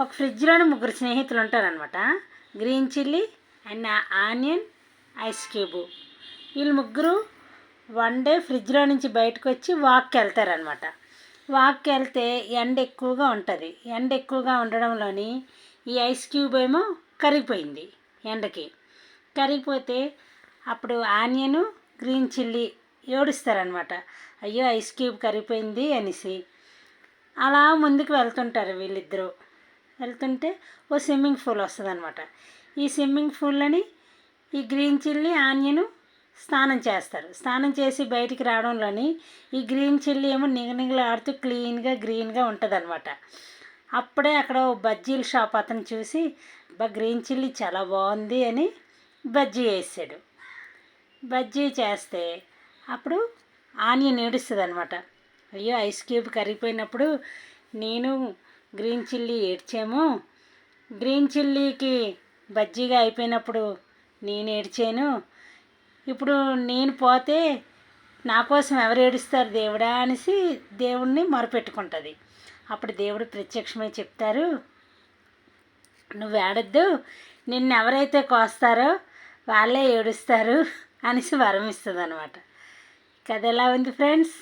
ఒక ఫ్రిడ్జ్లోనే ముగ్గురు స్నేహితులు ఉంటారనమాట green chilli and onion ice cube. వీళ్ళు ముగ్గురు వన్ డే ఫ్రిడ్జ్లో నుంచి బయటకు వచ్చి వాక్కి వెళ్తారనమాట వాక్కి వెళ్తే ఎండ ఎక్కువగా ఉంటుంది. ఎండ ఎక్కువగా ఉండడంలోని ఈ ఐస్ క్యూబ్ ఏమో కరిగిపోయింది ఎండకి. కరిగిపోతే అప్పుడు ఆనియను గ్రీన్ చిల్లీ ఏడుస్తారనమాట అయ్యో ఐస్ క్యూబ్ కరిగిపోయింది అనేసి. అలా ముందుకు వెళ్తుంటారు వీళ్ళిద్దరూ. వెళ్తుంటే ఓ స్విమ్మింగ్ పూల్ వస్తుంది అనమాట ఈ స్విమ్మింగ్ పూల్లోని ఈ గ్రీన్ చిల్లీ ఆనియన్ స్నానం చేస్తారు. స్నానం చేసి బయటికి రావడంలోని ఈ గ్రీన్ చిల్లీ ఏమో నిగనిగలాడుతూ క్లీన్గా గ్రీన్గా ఉంటుంది అనమాట అప్పుడే అక్కడ ఓ బజ్జీల షాప్ అతను చూసి బా గ్రీన్ చిల్లీ చాలా బాగుంది అని బజ్జీ వేసాడు. బజ్జీ చేస్తే అప్పుడు ఆనియన్ ఏడుస్తుంది అనమాట అయ్యో ఐస్ క్యూబ్ కరిగిపోయినప్పుడు నేను గ్రీన్ చిల్లీ ఏడ్చాము. గ్రీన్ చిల్లీకి బజ్జీగా అయిపోయినప్పుడు నేను ఏడ్చాను. ఇప్పుడు నేను పోతే నా కోసం ఎవరు ఏడుస్తారు దేవుడా అనేసి దేవుణ్ణి మొరపెట్టుకుంటుంది. అప్పుడు దేవుడు ప్రత్యక్షమై చెప్తారు నువ్వు ఏడద్దు. నిన్ను ఎవరైతే కోస్తారో వాళ్ళే ఏడుస్తారు అనేసి వరం ఇస్తుంది అనమాట కథ ఎలా ఉంది ఫ్రెండ్స్?